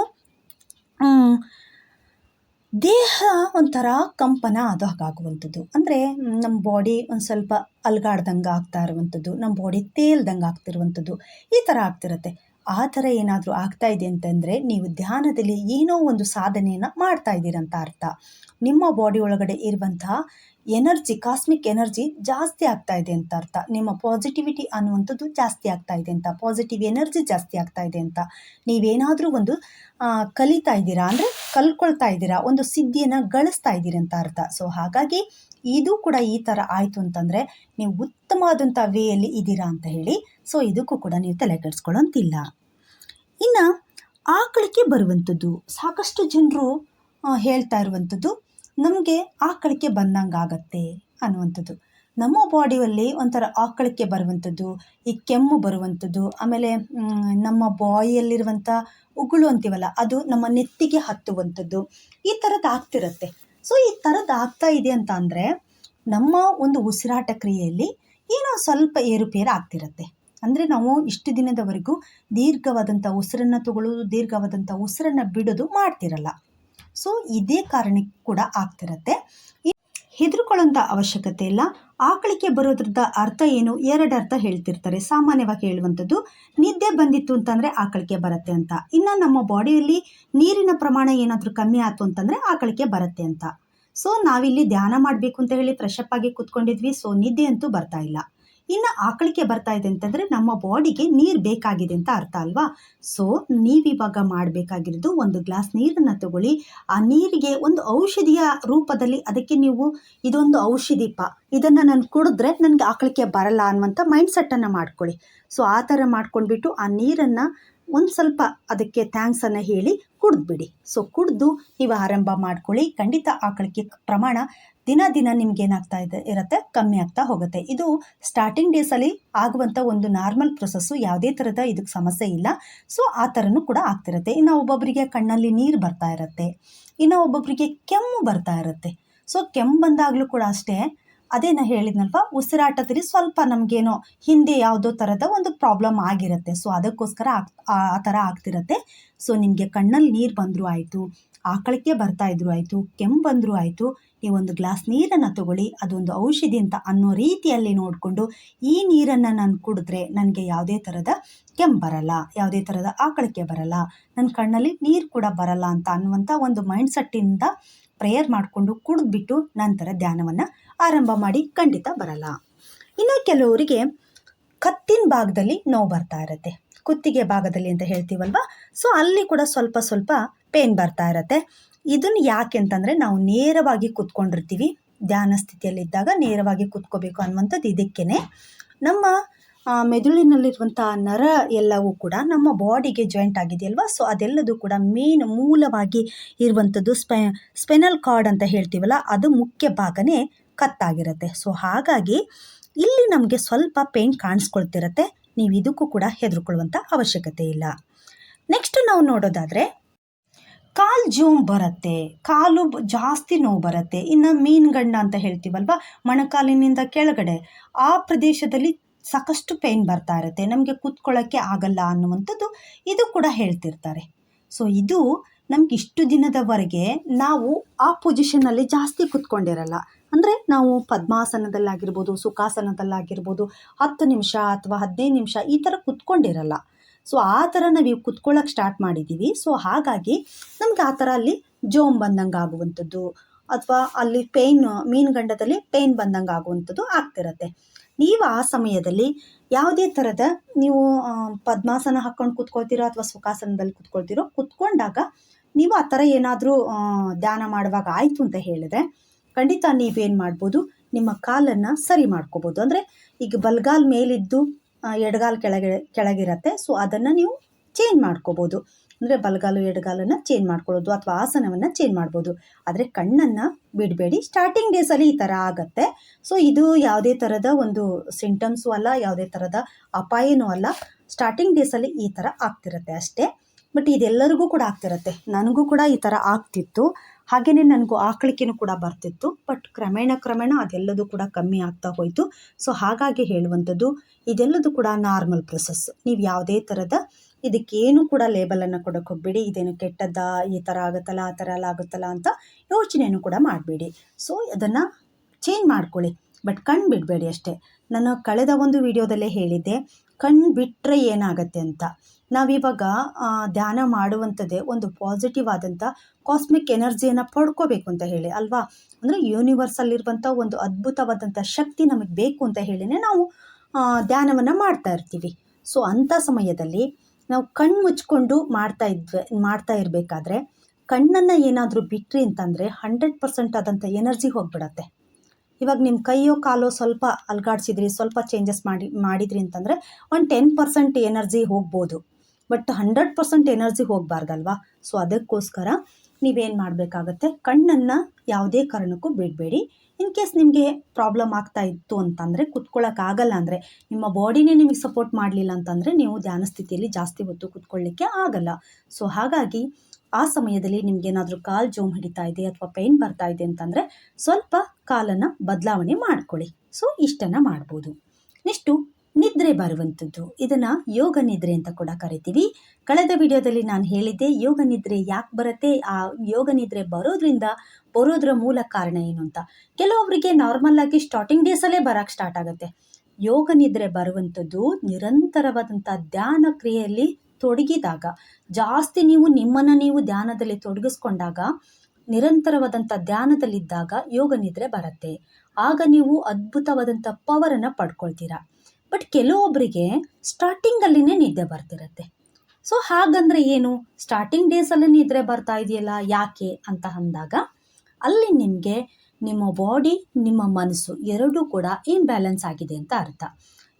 ದೇಹ ಒಂಥರ ಕಂಪನ ಅದು ಹಾಗಾಗುವಂಥದ್ದು. ಅಂದರೆ, ನಮ್ಮ ಬಾಡಿ ಒಂದು ಸ್ವಲ್ಪ ಅಲ್ಗಾಡ್ದಂಗೆ ಆಗ್ತಾ ಇರುವಂಥದ್ದು, ನಮ್ಮ ಬಾಡಿ ತೇಲ್ದಂಗೆ ಆಗ್ತಿರುವಂಥದ್ದು, ಈ ಥರ ಆಗ್ತಿರುತ್ತೆ. ಆ ಥರ ಏನಾದರೂ ಆಗ್ತಾ ಇದೆ ಅಂತಂದರೆ ನೀವು ಧ್ಯಾನದಲ್ಲಿ ಏನೋ ಒಂದು ಸಾಧನೆಯನ್ನು ಮಾಡ್ತಾ ಇದ್ದೀರಂತ ಅರ್ಥ. ನಿಮ್ಮ ಬಾಡಿ ಒಳಗಡೆ ಇರುವಂತಹ ಎನರ್ಜಿ ಕಾಸ್ಮಿಕ್ ಎನರ್ಜಿ ಜಾಸ್ತಿ ಆಗ್ತಾ ಇದೆ ಅಂತ ಅರ್ಥ. ನಿಮ್ಮ ಪಾಸಿಟಿವಿಟಿ ಅನ್ನುವಂಥದ್ದು ಜಾಸ್ತಿ ಆಗ್ತಾ ಇದೆ ಅಂತ ಪಾಸಿಟಿವ್ ಎನರ್ಜಿ ಜಾಸ್ತಿ ಆಗ್ತಾ ಇದೆ ಅಂತ. ನೀವೇನಾದರೂ ಒಂದು ಕಲಿತಾ ಇದ್ದೀರಾ ಅಂದರೆ ಕಲ್ಕೊಳ್ತಾ ಇದ್ದೀರಾ, ಒಂದು ಸಿದ್ಧಿಯನ್ನು ಗಳಿಸ್ತಾ ಇದ್ದೀರಿ ಅಂತ ಅರ್ಥ. ಸೊ ಹಾಗಾಗಿ ಇದು ಕೂಡ ಈ ಥರ ಆಯಿತು ಅಂತಂದರೆ ನೀವು ಉತ್ತಮವಾದಂಥ ವೇಯಲ್ಲಿ ಇದ್ದೀರಾ ಅಂತ ಹೇಳಿ. ಸೊ ಇದಕ್ಕೂ ಕೂಡ ನೀವು ತಲೆ ಕೆಡಿಸ್ಕೊಳ್ಳೋಂತಿಲ್ಲ. ಇನ್ನು ಆಕಳಿಕೆ ಬರುವಂಥದ್ದು. ಸಾಕಷ್ಟು ಜನರು ಹೇಳ್ತಾ ಇರುವಂಥದ್ದು, ನಮಗೆ ಆಕಳಿಕೆ ಬಂದಂಗೆ ಆಗತ್ತೆ ಅನ್ನುವಂಥದ್ದು. ನಮ್ಮ ಬಾಡಿಯಲ್ಲಿ ಒಂಥರ ಆಕಳಿಕೆ ಬರುವಂಥದ್ದು, ಈ ಕೆಮ್ಮು ಬರುವಂಥದ್ದು, ಆಮೇಲೆ ನಮ್ಮ ಬಾಯಿಯಲ್ಲಿರುವಂಥ ಉಗುಳು ಅಂತೀವಲ್ಲ, ಅದು ನಮ್ಮ ನೆತ್ತಿಗೆ ಹತ್ತುವಂಥದ್ದು, ಈ ಥರದ್ದು ಆಗ್ತಿರತ್ತೆ. ಸೊ ಈ ಥರದ್ದು ಆಗ್ತಾ ಇದೆ ಅಂತ ಅಂದರೆ, ನಮ್ಮ ಒಂದು ಉಸಿರಾಟ ಕ್ರಿಯೆಯಲ್ಲಿ ಏನೋ ಸ್ವಲ್ಪ ಏರುಪೇರು ಆಗ್ತಿರತ್ತೆ. ಅಂದರೆ ನಾವು ಇಷ್ಟು ದಿನದವರೆಗೂ ದೀರ್ಘವಾದಂಥ ಉಸಿರನ್ನು ತಗೊಳ್ಳೋದು ದೀರ್ಘವಾದಂಥ ಉಸಿರನ್ನು ಬಿಡೋದು ಮಾಡ್ತಿರಲ್ಲ. ಸೊ ಇದೇ ಕಾರಣಕ್ಕೆ ಕೂಡ ಆಗ್ತಿರತ್ತೆ ಹೆದರ್ಕೊಳ್ಳೋಂಥ ಅವಶ್ಯಕತೆ ಇಲ್ಲ. ಆಕಳಿಕೆ ಬರೋದ್ರದ ಅರ್ಥ ಏನು? ಎರಡು ಅರ್ಥ ಹೇಳ್ತಿರ್ತಾರೆ. ಸಾಮಾನ್ಯವಾಗಿ ಹೇಳುವಂಥದ್ದು, ನಿದ್ದೆ ಬಂದಿತ್ತು ಅಂತಂದರೆ ಆಕಳಿಕೆ ಬರುತ್ತೆ ಅಂತ. ಇನ್ನು ನಮ್ಮ ಬಾಡಿಯಲ್ಲಿ ನೀರಿನ ಪ್ರಮಾಣ ಏನಾದರೂ ಕಮ್ಮಿ ಆಯಿತು ಅಂತಂದರೆ ಆಕಳಿಕೆ ಬರುತ್ತೆ ಅಂತ. ಸೊ ನಾವಿಲ್ಲಿ ಧ್ಯಾನ ಮಾಡಬೇಕು ಅಂತ ಹೇಳಿ ಫ್ರೆಶ್ ಆಗಿ ಕೂತ್ಕೊಂಡಿದ್ವಿ. ಸೊ ನಿದ್ದೆ ಅಂತೂ ಬರ್ತಾ ಇಲ್ಲ. ಇನ್ನು ಆಕಳಿಕೆ ಬರ್ತಾ ಇದೆ ಅಂತಂದರೆ ನಮ್ಮ ಬಾಡಿಗೆ ನೀರು ಬೇಕಾಗಿದೆ ಅಂತ ಅರ್ಥ ಅಲ್ವಾ? ಸೊ ನೀವಿವಾಗ ಮಾಡಬೇಕಾಗಿರೋದು ಒಂದು ಗ್ಲಾಸ್ ನೀರನ್ನು ತಗೊಳ್ಳಿ. ಆ ನೀರಿಗೆ ಒಂದು ಔಷಧಿಯ ರೂಪದಲ್ಲಿ ಅದಕ್ಕೆ ನೀವು ಇದೊಂದು ಔಷಧಿಪ ಇದನ್ನು ನಾನು ಕುಡಿದ್ರೆ ನನಗೆ ಆಕಳಿಕೆ ಬರಲ್ಲ ಅನ್ನುವಂಥ ಮೈಂಡ್ ಸೆಟ್ಟನ್ನು ಮಾಡ್ಕೊಳ್ಳಿ. ಸೊ ಆ ಥರ ಮಾಡ್ಕೊಂಡ್ಬಿಟ್ಟು ಆ ನೀರನ್ನು ಒಂದು ಸ್ವಲ್ಪ ಅದಕ್ಕೆ ಥ್ಯಾಂಕ್ಸನ್ನು ಹೇಳಿ ಕುಡಿದ್ಬಿಡಿ. ಸೊ ಕುಡಿದು ನೀವು ಆರಂಭ ಮಾಡ್ಕೊಳ್ಳಿ. ಖಂಡಿತ ಆಕಳಿಕೆ ಪ್ರಮಾಣ ದಿನ ದಿನ ನಿಮ್ಗೆ ಏನಾಗ್ತಾ ಇದೆ, ಇರುತ್ತೆ, ಕಮ್ಮಿ ಆಗ್ತಾ ಹೋಗುತ್ತೆ. ಇದು ಸ್ಟಾರ್ಟಿಂಗ್ ಡೇಸಲ್ಲಿ ಆಗುವಂಥ ಒಂದು ನಾರ್ಮಲ್ ಪ್ರೊಸೆಸ್ಸು ಯಾವುದೇ ಥರದ ಇದಕ್ಕೆ ಸಮಸ್ಯೆ ಇಲ್ಲ. ಸೊ ಆ ಥರನೂ ಕೂಡ ಆಗ್ತಿರುತ್ತೆ. ಇನ್ನು ಒಬ್ಬೊಬ್ಬರಿಗೆ ಕಣ್ಣಲ್ಲಿ ನೀರು ಬರ್ತಾ ಇರುತ್ತೆ. ಇನ್ನು ಒಬ್ಬೊಬ್ಬರಿಗೆ ಕೆಮ್ಮು ಬರ್ತಾ ಇರುತ್ತೆ. ಸೊ ಕೆಮ್ಮು ಬಂದಾಗಲೂ ಕೂಡ ಅಷ್ಟೇ, ಅದೇ ನಾ ಹೇಳಿದ್ನಲ್ವ, ಉಸಿರಾಟದಲ್ಲಿ ಸ್ವಲ್ಪ ನಮಗೇನೋ ಹಿಂದೆ ಯಾವುದೋ ಥರದ ಒಂದು ಪ್ರಾಬ್ಲಮ್ ಆಗಿರುತ್ತೆ. ಸೊ ಅದಕ್ಕೋಸ್ಕರ ಆ ಥರ ಆಗ್ತಿರತ್ತೆ. ಸೊ ನಿಮಗೆ ಕಣ್ಣಲ್ಲಿ ನೀರು ಬಂದರೂ ಆಯಿತು ಆಕಳಕ್ಕೆ ಬರ್ತಾ ಇದ್ರು ಆಯಿತು, ಕೆಮ್ಮು ಬಂದರೂ ಆಯಿತು ನೀವೊಂದು ಗ್ಲಾಸ್ ನೀರನ್ನು ತಗೊಳ್ಳಿ, ಅದೊಂದು ಔಷಧಿ ಅಂತ ಅನ್ನೋ ರೀತಿಯಲ್ಲಿ ನೋಡಿಕೊಂಡು ಈ ನೀರನ್ನು ನಾನು ಕುಡಿದ್ರೆ ನನಗೆ ಯಾವುದೇ ಥರದ ಕೆಮ್ಮು ಬರಲ್ಲ, ಯಾವುದೇ ಥರದ ಆಕಳಿಕೆ ಬರಲ್ಲ ನನ್ನ ಕಣ್ಣಲ್ಲಿ ನೀರು ಕೂಡ ಬರಲ್ಲ ಅಂತ ಅನ್ನುವಂಥ ಒಂದು ಮೈಂಡ್ ಸೆಟ್ಟಿಂದ ಪ್ರೇಯರ್ ಮಾಡಿಕೊಂಡು ಕುಡಿದ್ಬಿಟ್ಟು ನಂತರ ಧ್ಯಾನವನ್ನು ಆರಂಭ ಮಾಡಿ ಖಂಡಿತ ಬರಲ್ಲ. ಇನ್ನು ಕೆಲವರಿಗೆ ಕತ್ತಿನ ಭಾಗದಲ್ಲಿ ನೋವು ಬರ್ತಾ ಇರುತ್ತೆ. ಕುತ್ತಿಗೆ ಭಾಗದಲ್ಲಿ ಅಂತ ಹೇಳ್ತೀವಲ್ವಾ? ಸೊ ಅಲ್ಲಿ ಕೂಡ ಸ್ವಲ್ಪ ಸ್ವಲ್ಪ ಪೇನ್ ಬರ್ತಾ ಇರುತ್ತೆ. ಇದನ್ನು ಯಾಕೆ ಅಂತಂದರೆ ನಾವು ನೇರವಾಗಿ ಕೂತ್ಕೊಂಡಿರ್ತೀವಿ. ಧ್ಯಾನ ಸ್ಥಿತಿಯಲ್ಲಿದ್ದಾಗ ನೇರವಾಗಿ ಕೂತ್ಕೋಬೇಕು ಅನ್ನುವಂಥದ್ದು ಇದಕ್ಕೇನೆ. ನಮ್ಮ ಮೆದುಳಿನಲ್ಲಿರುವಂಥ ನರ ಎಲ್ಲವೂ ಕೂಡ ನಮ್ಮ ಬಾಡಿಗೆ ಜಾಯಿಂಟ್ ಆಗಿದೆಯಲ್ವಾ? ಸೊ, ಅದೆಲ್ಲದೂ ಕೂಡ ಮೇನ್ ಮೂಲವಾಗಿ ಇರುವಂಥದ್ದು ಸ್ಪೆ, ಸ್ಪೆನಲ್ ಕಾರ್ಡ್ ಅಂತ ಹೇಳ್ತೀವಲ್ಲ, ಅದು ಮುಖ್ಯ ಭಾಗನೇ ಕತ್ತಾಗಿರುತ್ತೆ. ಸೊ, ಹಾಗಾಗಿ ಇಲ್ಲಿ ನಮಗೆ ಸ್ವಲ್ಪ ಪೇನ್ ಕಾಣಿಸ್ಕೊಳ್ತಿರತ್ತೆ. ನೀವು ಇದಕ್ಕೂ ಕೂಡ ಹೆದರ್ಕೊಳ್ಳುವಂಥ ಅವಶ್ಯಕತೆ ಇಲ್ಲ. ನೆಕ್ಸ್ಟ್ ನಾವು ನೋಡೋದಾದರೆ ಕಾಲು ಜೋಮ್ ಬರುತ್ತೆ, ಕಾಲು ಜಾಸ್ತಿ ನೋವು ಬರುತ್ತೆ. ಇನ್ನು ಮೀನುಗಂಡ ಅಂತ ಹೇಳ್ತೀವಲ್ವ? ಮೊಣಕಾಲಿನಿಂದ ಕೆಳಗಡೆ. ಆ ಪ್ರದೇಶದಲ್ಲಿ ಸಾಕಷ್ಟು ಪೇನ್ ಬರ್ತಾ ಇರುತ್ತೆ. ನಮಗೆ ಕೂತ್ಕೊಳ್ಳೋಕ್ಕೆ ಆಗಲ್ಲ ಅನ್ನುವಂಥದ್ದು ಇದು ಕೂಡ ಹೇಳ್ತಿರ್ತಾರೆ. ಸೊ, ಇದು ನಮ್ಗೆ ಇಷ್ಟು ದಿನದವರೆಗೆ ನಾವು ಆ ಪೊಸಿಷನಲ್ಲಿ ಜಾಸ್ತಿ ಕೂತ್ಕೊಂಡಿರಲ್ಲ. ಅಂದರೆ ನಾವು ಪದ್ಮಾಸನದಲ್ಲಾಗಿರ್ಬೋದು, ಸುಖಾಸನದಲ್ಲಾಗಿರ್ಬೋದು, ಹತ್ತು ನಿಮಿಷ ಅಥವಾ ಹದಿನೈದು ನಿಮಿಷ ಈ ಥರ ಕೂತ್ಕೊಂಡಿರಲ್ಲ. ಸೊ ಆ ಥರ ನಾವು ಕುತ್ಕೊಳ್ಳೋಕೆ ಸ್ಟಾರ್ಟ್ ಮಾಡಿದ್ದೀವಿ ಸೊ ಹಾಗಾಗಿ ನಮ್ಗೆ ಆ ಥರ ಅಲ್ಲಿ ಜೋಮ್ ಬಂದಂಗೆ ಆಗುವಂಥದ್ದು ಅಥವಾ ಅಲ್ಲಿ ಪೇಯ್ನ್ ಮೀನುಗಂಡದಲ್ಲಿ ಪೇಯ್ನ್ ಬಂದಂಗೆ ಆಗುವಂಥದ್ದು ಆಗ್ತಿರತ್ತೆ. ನೀವು ಆ ಸಮಯದಲ್ಲಿ ಯಾವುದೇ ಥರದ ನೀವು ಪದ್ಮಾಸನ ಹಾಕ್ಕೊಂಡು ಕುತ್ಕೊಳ್ತೀರೋ ಅಥವಾ ಸುಖಾಸನದಲ್ಲಿ ಕೂತ್ಕೊಳ್ತೀರೋ, ಕೂತ್ಕೊಂಡಾಗ ನೀವು ಆ ಥರ ಏನಾದರೂ ಧ್ಯಾನ ಮಾಡುವಾಗ ಆಯಿತು ಅಂತ ಹೇಳಿದ್ರೆ ಖಂಡಿತ ನೀವೇನು ಮಾಡ್ಬೋದು, ನಿಮ್ಮ ಕಾಲನ್ನು ಸರಿ ಮಾಡ್ಕೋಬೋದು. ಅಂದರೆ ಈಗ ಬಲ್ಗಾಲ್ ಮೇಲಿದ್ದು ಎಡಗಾಲ್ ಕೆಳಗೆ, ಕೆಳಗಿರತ್ತೆ. ಸೊ ಅದನ್ನು ನೀವು ಚೇಂಜ್ ಮಾಡ್ಕೋಬೋದು. ಅಂದರೆ ಬಲಗಾಲು, ಎಡಗಾಲನ್ನು ಚೇಂಜ್ ಮಾಡ್ಕೊಳ್ಳೋದು ಅಥವಾ ಆಸನವನ್ನು ಚೇಂಜ್ ಮಾಡ್ಬೋದು. ಆದರೆ ಕಣ್ಣನ್ನು ಬಿಡಬೇಡಿ. ಸ್ಟಾರ್ಟಿಂಗ್ ಡೇಸಲ್ಲಿ ಈ ಥರ ಆಗತ್ತೆ. ಸೊ ಇದು ಯಾವುದೇ ಥರದ ಒಂದು ಸಿಂಟಮ್ಸು ಅಲ್ಲ, ಯಾವುದೇ ಥರದ ಅಪಾಯನೂ ಅಲ್ಲ. ಸ್ಟಾರ್ಟಿಂಗ್ ಡೇಸಲ್ಲಿ ಈ ಥರ ಆಗ್ತಿರತ್ತೆ ಅಷ್ಟೇ. ಬಟ್ ಇದೆಲ್ಲರಿಗೂ ಕೂಡ ಆಗ್ತಿರತ್ತೆ. ನನಗೂ ಕೂಡ ಈ ಥರ ಆಗ್ತಿತ್ತು. ಹಾಗೆಯೇ ನನಗೂ ಆಕಳಿಕೆನೂ ಕೂಡ ಬರ್ತಿತ್ತು. ಬಟ್ ಕ್ರಮೇಣ ಕ್ರಮೇಣ ಅದೆಲ್ಲದೂ ಕೂಡ ಕಮ್ಮಿ ಆಗ್ತಾ ಹೋಯಿತು. ಸೊ ಹಾಗಾಗಿ ಹೇಳುವಂಥದ್ದು, ಇದೆಲ್ಲದೂ ಕೂಡ ನಾರ್ಮಲ್ ಪ್ರೊಸೆಸ್ ನೀವು ಯಾವುದೇ ಥರದ ಇದಕ್ಕೇನು ಕೂಡ ಲೇಬಲನ್ನು ಕೊಡೋಕೆ ಹೋಗಬೇಡಿ. ಇದೇನು ಕೆಟ್ಟದ್ದ? ಈ ಥರ ಆಗುತ್ತಲ್ಲ, ಆ ಥರ ಎಲ್ಲ ಆಗುತ್ತಲ್ಲ ಅಂತ ಯೋಚನೆಯನ್ನು ಕೂಡ ಮಾಡಬೇಡಿ. ಸೊ ಅದನ್ನು ಚೇಂಜ್ ಮಾಡ್ಕೊಳ್ಳಿ. ಬಟ್ ಕಣ್ಣು ಬಿಡಬೇಡಿ ಅಷ್ಟೇ. ನಾನು ಕಳೆದ ಒಂದು ವಿಡಿಯೋದಲ್ಲೇ ಹೇಳಿದ್ದೆ ಕಣ್ಣು ಬಿಟ್ಟರೆ ಏನಾಗುತ್ತೆ ಅಂತ. ನಾವಿವಾಗ ಧ್ಯಾನ ಮಾಡುವಂಥದ್ದೇ ಒಂದು ಪಾಸಿಟಿವ್ ಆದಂಥ ಕಾಸ್ಮಿಕ್ ಎನರ್ಜಿಯನ್ನು ಪಡ್ಕೋಬೇಕು ಅಂತ ಹೇಳಿ, ಅಲ್ವಾ? ಅಂದರೆ ಯೂನಿವರ್ಸಲ್ಲಿರುವಂಥ ಒಂದು ಅದ್ಭುತವಾದಂಥ ಶಕ್ತಿ ನಮಗೆ ಬೇಕು ಅಂತ ಹೇಳಿನೇ ನಾವು ಧ್ಯಾನವನ್ನು ಮಾಡ್ತಾ ಇರ್ತೀವಿ. ಸೊ ಅಂಥ ಸಮಯದಲ್ಲಿ ನಾವು ಕಣ್ಣು ಮುಚ್ಕೊಂಡು ಮಾಡ್ತಾ ಇದ್ವಿ, ಮಾಡ್ತಾ ಇರಬೇಕಾದ್ರೆ ಕಣ್ಣನ್ನು ಏನಾದರೂ ಬಿಟ್ರಿ ಅಂತಂದರೆ ಹಂಡ್ರೆಡ್ ಪರ್ಸೆಂಟ್ ಆದಂಥ ಎನರ್ಜಿ ಹೋಗ್ಬಿಡತ್ತೆ. ಇವಾಗ ನಿಮ್ಮ ಕೈಯೋ, ಕಾಲೋ ಸ್ವಲ್ಪ ಅಲ್ಗಾಡ್ಸಿದ್ರಿ, ಸ್ವಲ್ಪ ಚೇಂಜಸ್ ಮಾಡಿ, ಮಾಡಿದ್ರಿ ಅಂತಂದರೆ ಒಂದು ಟೆನ್ ಪರ್ಸೆಂಟ್ ಎನರ್ಜಿ ಹೋಗ್ಬೋದು. ಬಟ್ ಹಂಡ್ರೆಡ್ ಪರ್ಸೆಂಟ್ ಎನರ್ಜಿ ಹೋಗಬಾರ್ದಲ್ವಾ? ಸೊ ಅದಕ್ಕೋಸ್ಕರ ನೀವೇನು ಮಾಡಬೇಕಾಗತ್ತೆ? ಕಣ್ಣನ್ನು ಯಾವುದೇ ಕಾರಣಕ್ಕೂ ಬಿಡಬೇಡಿ. ಇನ್ ಕೇಸ್ ನಿಮಗೆ ಪ್ರಾಬ್ಲಮ್ ಆಗ್ತಾ ಇತ್ತು ಅಂತಂದರೆ ಕುತ್ಕೊಳ್ಳೋಕ್ಕಾಗಲ್ಲ ಅಂದರೆ, ನಿಮ್ಮ ಬಾಡಿನೇ ನಿಮಗೆ ಸಪೋರ್ಟ್ ಮಾಡಲಿಲ್ಲ ಅಂತಂದರೆ, ನೀವು ಧ್ಯಾನ ಸ್ಥಿತಿಯಲ್ಲಿ ಜಾಸ್ತಿ ಹೊತ್ತು ಕುತ್ಕೊಳ್ಳಿಕ್ಕೆ ಆಗಲ್ಲ. ಸೊ ಹಾಗಾಗಿ ಆ ಸಮಯದಲ್ಲಿ ನಿಮಗೇನಾದರೂ ಕಾಲು ಜೋಮ್ ಹಿಡಿತಾ ಇದೆ ಅಥವಾ ಪೇಯ್ನ್ ಬರ್ತಾ ಇದೆ ಅಂತಂದರೆ, ಸ್ವಲ್ಪ ಕಾಲನ್ನು ಬದಲಾವಣೆ ಮಾಡ್ಕೊಳ್ಳಿ. ಸೊ ಇಷ್ಟನ್ನು ಮಾಡ್ಬೋದು. ನೆಕ್ಸ್ಟು ನಿದ್ರೆ ಬರುವಂಥದ್ದು. ಇದನ್ನು ಯೋಗ ನಿದ್ರೆ ಅಂತ ಕೂಡ ಕರಿತೀವಿ. ಕಳೆದ ವಿಡಿಯೋದಲ್ಲಿ ನಾನು ಹೇಳಿದ್ದೆ ಯೋಗ ನಿದ್ರೆ ಯಾಕೆ ಬರುತ್ತೆ? ಆ ಯೋಗ ನಿದ್ರೆ ಬರೋದ್ರಿಂದ ಬರೋದ್ರ ಮೂಲ ಕಾರಣ ಏನು ಅಂತ. ಕೆಲವೊಬ್ಬರಿಗೆ ನಾರ್ಮಲ್ ಆಗಿ ಸ್ಟಾರ್ಟಿಂಗ್ ಡೇಸಲ್ಲೇ ಬರೋಕ್ಕೆ ಸ್ಟಾರ್ಟ್ ಆಗುತ್ತೆ. ಯೋಗ ನಿದ್ರೆ ಬರುವಂಥದ್ದು ನಿರಂತರವಾದಂಥ ಧ್ಯಾನ ಕ್ರಿಯೆಯಲ್ಲಿ ತೊಡಗಿದಾಗ, ಜಾಸ್ತಿ ನೀವು ನಿಮ್ಮನ್ನು ನೀವು ಧ್ಯಾನದಲ್ಲಿ ತೊಡಗಿಸ್ಕೊಂಡಾಗ, ನಿರಂತರವಾದಂಥ ಧ್ಯಾನದಲ್ಲಿದ್ದಾಗ ಯೋಗ ನಿದ್ರೆ ಬರುತ್ತೆ. ಆಗ ನೀವು ಅದ್ಭುತವಾದಂಥ ಪವರನ್ನು ಪಡ್ಕೊಳ್ತೀರಾ. ಬಟ್ ಕೆಲವೊಬ್ಬರಿಗೆ ಸ್ಟಾರ್ಟಿಂಗಲ್ಲಿನೇ ನಿದ್ದೆ ಬರ್ತಿರತ್ತೆ. ಸೊ ಹಾಗಂದ್ರೆ ಏನು? ಸ್ಟಾರ್ಟಿಂಗ್ ಡೇಸಲ್ಲಿ ನಿದ್ರೆ ಬರ್ತಾ ಇದೆಯಲ್ಲ, ಯಾಕೆ ಅಂತ ಅಂದಾಗ, ಅಲ್ಲಿ ನಿಮಗೆ ನಿಮ್ಮ ಬಾಡಿ ನಿಮ್ಮ ಮನಸ್ಸು ಎರಡೂ ಕೂಡ ಇಂಬ್ಯಾಲೆನ್ಸ್ ಆಗಿದೆ ಅಂತ ಅರ್ಥ.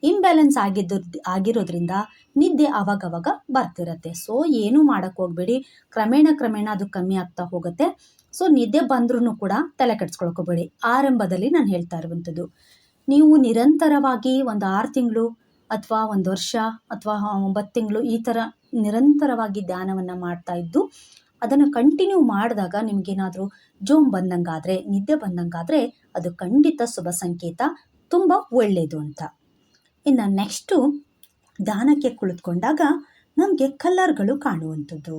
ಇಂಬ್ಯಾಲೆನ್ಸ್ ಆಗಿದ್ದು ಆಗಿರೋದ್ರಿಂದ ನಿದ್ದೆ ಅವಾಗವಾಗ ಬರ್ತಿರತ್ತೆ. ಸೊ ಏನೂ ಮಾಡೋಕ್ಕೆ ಹೋಗಬೇಡಿ. ಕ್ರಮೇಣ ಕ್ರಮೇಣ ಅದು ಕಮ್ಮಿ ಆಗ್ತಾ ಹೋಗುತ್ತೆ. ಸೊ ನಿದ್ದೆ ಬಂದ್ರೂ ಕೂಡ ತಲೆ ಕೆಡ್ಸ್ಕೊಳ್ಕೋಬೇಡಿ ಆರಂಭದಲ್ಲಿ ನಾನು ಹೇಳ್ತಾ ಇರುವಂಥದ್ದು. ನೀವು ನಿರಂತರವಾಗಿ ಒಂದು ಆರು ತಿಂಗಳು ಅಥವಾ ಒಂದು ವರ್ಷ ಅಥವಾ ಒಂಬತ್ತು ತಿಂಗಳು ಈ ಥರ ನಿರಂತರವಾಗಿ ಧ್ಯಾನವನ್ನು ಮಾಡ್ತಾ ಇದ್ದು, ಅದನ್ನು ಕಂಟಿನ್ಯೂ ಮಾಡಿದಾಗ ನಿಮಗೇನಾದರೂ ಜೋಮ್ ಬಂದಂಗಾದರೆ, ನಿದ್ದೆ ಬಂದಂಗಾದರೆ ಅದು ಖಂಡಿತ ಶುಭ ಸಂಕೇತ, ತುಂಬ ಒಳ್ಳೆಯದು ಅಂತ. ಇನ್ನು ನೆಕ್ಸ್ಟು ಧ್ಯಾನಕ್ಕೆ ಕುಳಿತುಕೊಂಡಾಗ ನಮಗೆ ಕಲರ್ಗಳು ಕಾಣುವಂಥದ್ದು.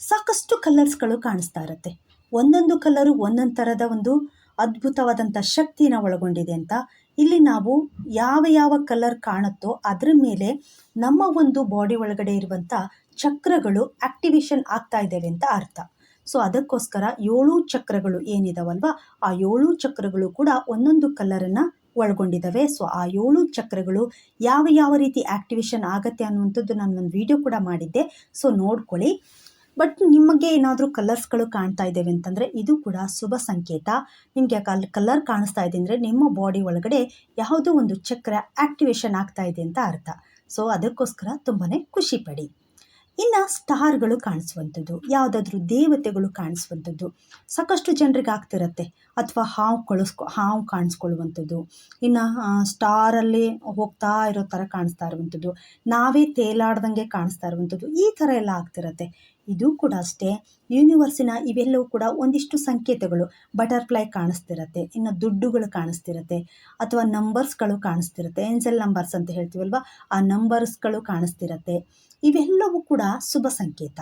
ಸಾಕಷ್ಟು ಕಲರ್ಸ್ಗಳು ಕಾಣಿಸ್ತಾ ಇರುತ್ತೆ. ಒಂದೊಂದು ಕಲರು ಒಂದೊಂದು ಥರದ ಒಂದು ಅದ್ಭುತವಾದಂಥ ಶಕ್ತಿನ ಒಳಗೊಂಡಿದೆ ಅಂತ ಇಲ್ಲಿ ನಾವು ಯಾವ ಯಾವ ಕಲರ್ ಕಾಣುತ್ತೋ ಅದರ ಮೇಲೆ ನಮ್ಮ ಒಂದು ಬಾಡಿ ಒಳಗಡೆ ಇರುವಂಥ ಚಕ್ರಗಳು ಆಕ್ಟಿವೇಶನ್ ಆಗ್ತಾ ಇದ್ದಾವೆ ಅಂತ ಅರ್ಥ. ಸೊ ಅದಕ್ಕೋಸ್ಕರ ಏಳು ಚಕ್ರಗಳು ಏನಿದಾವಲ್ವ, ಆ ಏಳು ಚಕ್ರಗಳು ಕೂಡ ಒಂದೊಂದು ಕಲರನ್ನು ಒಳಗೊಂಡಿದ್ದಾವೆ ಸೊ ಆ ಏಳು ಚಕ್ರಗಳು ಯಾವ ಯಾವ ರೀತಿ ಆಕ್ಟಿವೇಶನ್ ಆಗತ್ತೆ ಅನ್ನುವಂಥದ್ದು ನಾನು ಒಂದು ವಿಡಿಯೋ ಕೂಡ ಮಾಡಿದ್ದೆ. ಸೊ ನೋಡ್ಕೊಳ್ಳಿ. ಬಟ್ ನಿಮಗೆ ಏನಾದರೂ ಕಲರ್ಸ್ಗಳು ಕಾಣ್ತಾ ಇದ್ದೇವೆ ಅಂತಂದರೆ ಇದು ಕೂಡ ಶುಭ ಸಂಕೇತ. ನಿಮಗೆ ಕಲ್ ಕಲರ್ ಕಾಣಿಸ್ತಾ ಇದೆ ಅಂದರೆ ನಿಮ್ಮ ಬಾಡಿ ಒಳಗಡೆ ಯಾವುದೋ ಒಂದು ಚಕ್ರ ಆಕ್ಟಿವೇಶನ್ ಆಗ್ತಾ ಇದೆ ಅಂತ ಅರ್ಥ. ಸೊ ಅದಕ್ಕೋಸ್ಕರ ತುಂಬಾ ಖುಷಿ ಪಡಿ. ಇನ್ನು ಸ್ಟಾರ್ಗಳು ಕಾಣಿಸುವಂಥದ್ದು, ಯಾವುದಾದ್ರೂ ದೇವತೆಗಳು ಕಾಣಿಸುವಂಥದ್ದು, ಸಾಕಷ್ಟು ಜನರಿಗೆ ಆಗ್ತಿರತ್ತೆ. ಅಥವಾ ಹಾವು ಕಳಿಸ್ಕೊ, ಹಾವು ಕಾಣಿಸ್ಕೊಳ್ಳುವಂಥದ್ದು, ಇನ್ನು ಸ್ಟಾರಲ್ಲಿ ಹೋಗ್ತಾ ಇರೋ ಥರ ಕಾಣಿಸ್ತಾ ಇರುವಂಥದ್ದು, ನಾವೇ ತೇಲಾಡ್ದಂಗೆ ಕಾಣಿಸ್ತಾ ಇರುವಂಥದ್ದು, ಈ ಥರ ಎಲ್ಲ ಆಗ್ತಿರತ್ತೆ. ಇದು ಕೂಡ ಅಷ್ಟೇ. ಯೂನಿವರ್ಸಿನ ಇವೆಲ್ಲವೂ ಕೂಡ ಒಂದಿಷ್ಟು ಸಂಕೇತಗಳು, ಬಟರ್ಫ್ಲೈ ಕಾಣಿಸ್ತಿರತ್ತೆ, ಇನ್ನು ದುಡ್ಡುಗಳು ಕಾಣಿಸ್ತಿರತ್ತೆ, ಅಥವಾ ನಂಬರ್ಸ್ಗಳು ಕಾಣಿಸ್ತಿರತ್ತೆ, ಏಂಜಲ್ ನಂಬರ್ಸ್ ಅಂತ ಹೇಳ್ತೀವಲ್ವ, ಆ ನಂಬರ್ಸ್ಗಳು ಕಾಣಿಸ್ತಿರತ್ತೆ. ಇವೆಲ್ಲವೂ ಕೂಡ ಶುಭ ಸಂಕೇತ.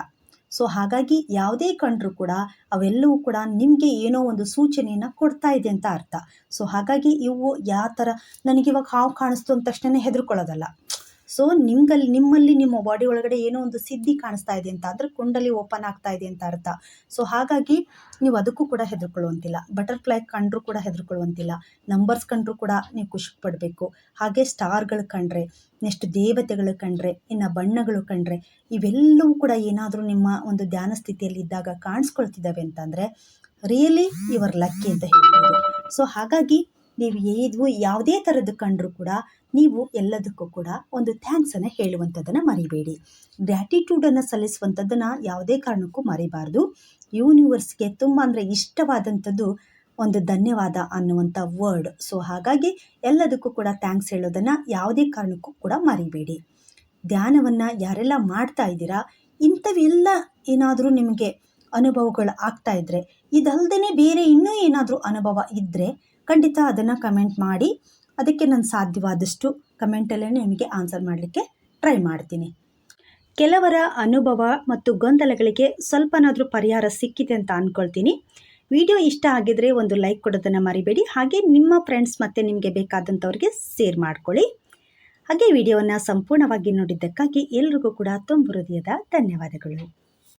ಸೊ ಹಾಗಾಗಿ ಯಾವುದೇ ಕಂಡರೂ ಕೂಡ ಅವೆಲ್ಲವೂ ಕೂಡ ನಿಮಗೆ ಏನೋ ಒಂದು ಸೂಚನೆಯನ್ನು ಕೊಡ್ತಾ ಇದೆ ಅಂತ ಅರ್ಥ. ಸೊ ಹಾಗಾಗಿ ಇವು ಯಾವ ಥರ ನನಗಿವಾಗ ಹಾವು ಕಾಣಿಸ್ತು ಅಂದ ತಕ್ಷಣ ಹೆದರ್ಕೊಳ್ಳೋದಲ್ಲ. ಸೊ ನಿಮ್ಗಲ್ಲಿ ನಿಮ್ಮಲ್ಲಿ ನಿಮ್ಮ ಬಾಡಿ ಒಳಗಡೆ ಏನೋ ಒಂದು ಸಿದ್ಧಿ ಕಾಣಿಸ್ತಾ ಇದೆ ಅಂತ ಅಂದರೆ ಕುಂಡಲಿ ಓಪನ್ ಆಗ್ತಾ ಇದೆ ಅಂತ ಅರ್ಥ. ಸೊ ಹಾಗಾಗಿ ನೀವು ಅದಕ್ಕೂ ಕೂಡ ಹೆದರ್ಕೊಳ್ಳುವಂತಿಲ್ಲ. ಬಟರ್ಫ್ಲೈ ಕಂಡ್ರೂ ಕೂಡ ಹೆದರ್ಕೊಳ್ಳುವಂತಿಲ್ಲ. ನಂಬರ್ಸ್ ಕಂಡ್ರೂ ಕೂಡ ನೀವು ಖುಷಿ ಪಡಬೇಕು. ಹಾಗೆ ಸ್ಟಾರ್ಗಳು ಕಂಡ್ರೆ ನೆಕ್ಸ್ಟ್ ದೇವತೆಗಳು ಕಂಡ್ರೆ, ಇನ್ನು ಬಣ್ಣಗಳು ಕಂಡ್ರೆ, ಇವೆಲ್ಲವೂ ಕೂಡ ಏನಾದರೂ ನಿಮ್ಮ ಒಂದು ಧ್ಯಾನ ಸ್ಥಿತಿಯಲ್ಲಿ ಇದ್ದಾಗ ಕಾಣಿಸ್ಕೊಳ್ತಿದ್ದಾವೆ ಅಂತಂದರೆ ರಿಯಲಿ ಯುವರ್ ಲಕ್ಕಿ ಅಂತ ಹೇಳ್ಬೋದು. ಸೊ ಹಾಗಾಗಿ ನೀವು ಏದು ಯಾವುದೇ ಥರದ್ದು ಕಂಡರೂ ಕೂಡ ನೀವು ಎಲ್ಲದಕ್ಕೂ ಕೂಡ ಒಂದು ಥ್ಯಾಂಕ್ಸನ್ನು ಹೇಳುವಂಥದ್ದನ್ನು ಮರಿಬೇಡಿ. ಗ್ರ್ಯಾಟಿಟ್ಯೂಡನ್ನು ಸಲ್ಲಿಸುವಂಥದ್ದನ್ನು ಯಾವುದೇ ಕಾರಣಕ್ಕೂ ಮರಿಬಾರ್ದು. ಯೂನಿವರ್ಸ್ಗೆ ತುಂಬ ಅಂದರೆ ಇಷ್ಟವಾದಂಥದ್ದು ಒಂದು ಧನ್ಯವಾದ ಅನ್ನುವಂಥ ವರ್ಡ್ ಸೊ ಹಾಗಾಗಿ ಎಲ್ಲದಕ್ಕೂ ಕೂಡ ಥ್ಯಾಂಕ್ಸ್ ಹೇಳೋದನ್ನು ಯಾವುದೇ ಕಾರಣಕ್ಕೂ ಕೂಡ ಮರಿಬೇಡಿ. ಧ್ಯಾನವನ್ನು ಯಾರೆಲ್ಲ ಮಾಡ್ತಾ ಇದ್ದೀರಾ, ಇಂಥವೆಲ್ಲ ಏನಾದರೂ ನಿಮಗೆ ಅನುಭವಗಳು ಆಗ್ತಾ ಇದ್ದರೆ ಇದಲ್ಲದೇ ಬೇರೆ ಇನ್ನೂ ಏನಾದರೂ ಅನುಭವ ಇದ್ದರೆ ಖಂಡಿತ ಅದನ್ನು ಕಮೆಂಟ್ ಮಾಡಿ. ಅದಕ್ಕೆ ನಾನು ಸಾಧ್ಯವಾದಷ್ಟು ಕಮೆಂಟಲ್ಲೇ ನಿಮಗೆ ಆನ್ಸರ್ ಮಾಡಲಿಕ್ಕೆ ಟ್ರೈ ಮಾಡ್ತೀನಿ. ಕೆಲವರ ಅನುಭವ ಮತ್ತು ಗೊಂದಲಗಳಿಗೆ ಸ್ವಲ್ಪನಾದರೂ ಪರಿಹಾರ ಸಿಕ್ಕಿದೆ ಅಂತ ಅಂದ್ಕೊಳ್ತೀನಿ ವಿಡಿಯೋ ಇಷ್ಟ ಆಗಿದರೆ ಒಂದು ಲೈಕ್ ಕೊಡೋದನ್ನು ಮರಿಬೇಡಿ. ಹಾಗೆ ನಿಮ್ಮ ಫ್ರೆಂಡ್ಸ್ ಮತ್ತು ನಿಮಗೆ ಬೇಕಾದಂಥವ್ರಿಗೆ ಶೇರ್ ಮಾಡ್ಕೊಳ್ಳಿ. ಹಾಗೆ ವಿಡಿಯೋವನ್ನು ಸಂಪೂರ್ಣವಾಗಿ ನೋಡಿದ್ದಕ್ಕಾಗಿ ಎಲ್ರಿಗೂ ಕೂಡ ತುಂಬ ಹೃದಯದ ಧನ್ಯವಾದಗಳು.